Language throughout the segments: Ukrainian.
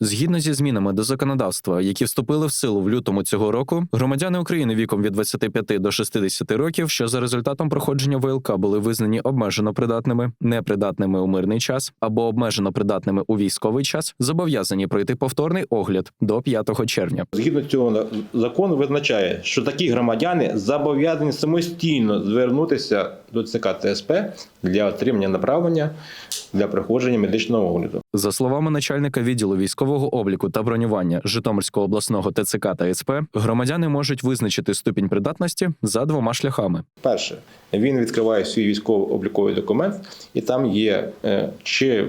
Згідно зі змінами до законодавства, які вступили в силу в лютому цього року, громадяни України віком від 25 до 60 років, що за результатом проходження ВЛК були визнані обмежено придатними, непридатними у мирний час або обмежено придатними у військовий час, зобов'язані пройти повторний огляд до 5 червня. Згідно цього закону визначає, що такі громадяни зобов'язані самостійно звернутися до ЦК ТСП для отримання направлення для проходження медичного огляду. За словами начальника відділу військового обліку та бронювання Житомирського обласного ТЦК та СП, громадяни можуть визначити ступінь придатності за двома шляхами. Перше, він відкриває свій військово-обліковий документ, і там є е, чи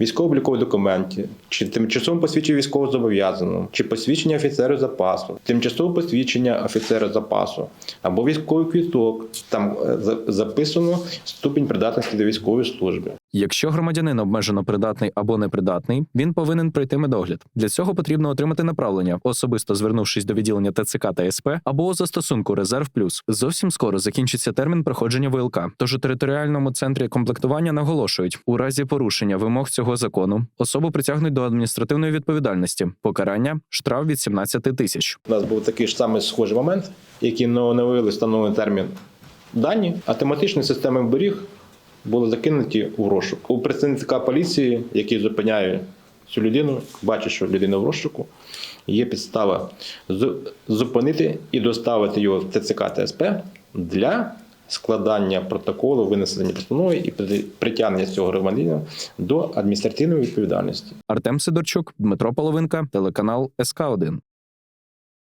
військово-обліковий документ, чи тимчасове посвідчення військовозобов'язаного, чи посвідчення офіцера запасу, тимчасове посвідчення офіцера запасу або військовий квіток. Там е, записано ступінь придатності до військової служби. Якщо громадянин обмежено придатний або непридатний, він повинен пройти медогляд. Для цього потрібно отримати направлення, особисто звернувшись до відділення ТЦК та СП або у застосунку Резерв Плюс. Зовсім скоро закінчиться термін проходження ВЛК. Тож у територіальному центрі комплектування наголошують, у разі порушення вимог цього закону особу притягнуть до адміністративної відповідальності, покарання штраф від 17 тисяч. У нас був такий ж самий схожий момент, який не оновили встановлений термін дані, автоматичні системи беріг були закинуті у розшук. У представника поліції, який зупиняє цю людину, бачить, що людина в розшуку, є підстава зупинити і доставити його в ТЦК ТСП для складання протоколу, винесення постанови і притягнення цього громадянина до адміністративної відповідальності. Артем Сидорчук, Дмитро Половинка, телеканал СК 1